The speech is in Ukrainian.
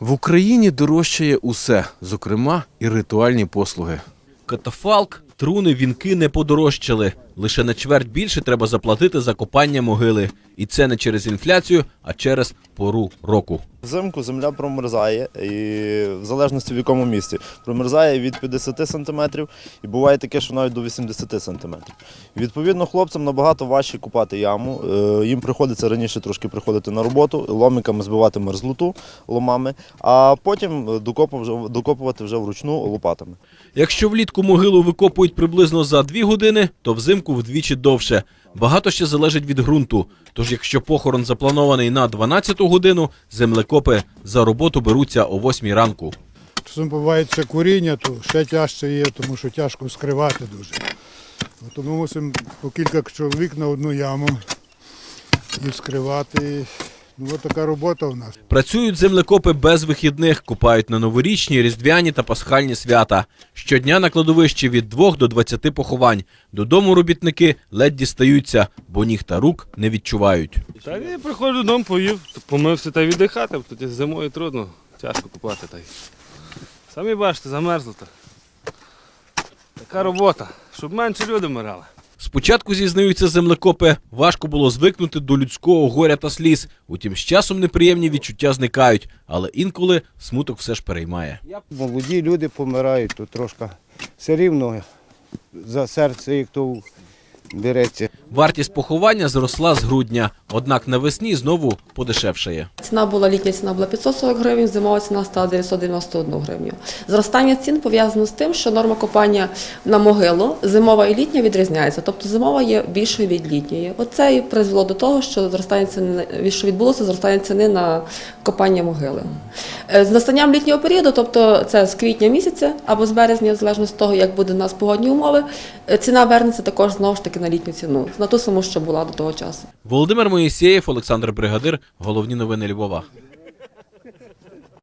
В Україні дорожчає усе, зокрема і ритуальні послуги. Катафалк, труни, вінки не подорожчали. Лише на чверть більше треба заплатити за копання могили. І це не через інфляцію, а через пору року. Взимку земля промерзає, і в залежності в якому місці. Промерзає від 50 см і буває таке, що навіть до 80 см. Відповідно, хлопцям набагато важче купати яму. Е, Їм приходиться раніше трошки приходити на роботу, ломиками збивати мерзлоту ломами, а потім докопувати вже вручну лопатами. Якщо влітку могилу викопують приблизно за дві години, то взимку вдвічі довше. Багато ще залежить від ґрунту. Тож, якщо похорон запланований на 12 годину, землекопи за роботу беруться о 8 ранку. Часом буває куріння, то ще тяжче є, тому що тяжко скривати дуже. Ну, Тому мусимо по кілька чоловік на одну яму і вскривати. Ну, от така робота у нас. Працюють землекопи без вихідних, купають на новорічні, різдвяні та пасхальні свята. Щодня на кладовищі від 2 до 20 поховань. Додому робітники ледь дістаються, бо ніг та рук не відчувають. Та я приходжу додому, поїв, помився та віддихати, бо тоді зимою трудно, тяжко купати. Та й. Самі бачите, замерзло. Така робота, щоб менше люди вмирали. Спочатку зізнаються землекопи, важко було звикнути до людського горя та сліз. Утім, з часом неприємні відчуття зникають, але інколи смуток все ж переймає. Молоді люди помирають, тут трошки все рівно за серце, як то береться. Вартість поховання зросла з грудня, однак навесні знову подешевшає. Ціна була літня ціна була 540 гривень, зимова ціна стала 991 гривню. Зростання цін пов'язано з тим, що норма копання на могилу зимова і літня відрізняється. Тобто зимова є більшою від літньої. Оце і призвело до того, що зростання ціни що відбулося зростання ціни на копання могили. Е, З настанням літнього періоду, тобто це з квітня місяця або з березня, залежно з того, як буде у нас погодні умови, е, ціна вернеться також знову ж таки на літню ціну, на ту саму, що була до того часу. Володимир Моїсеєв, Олександр Бригадир. Головні новини Львова.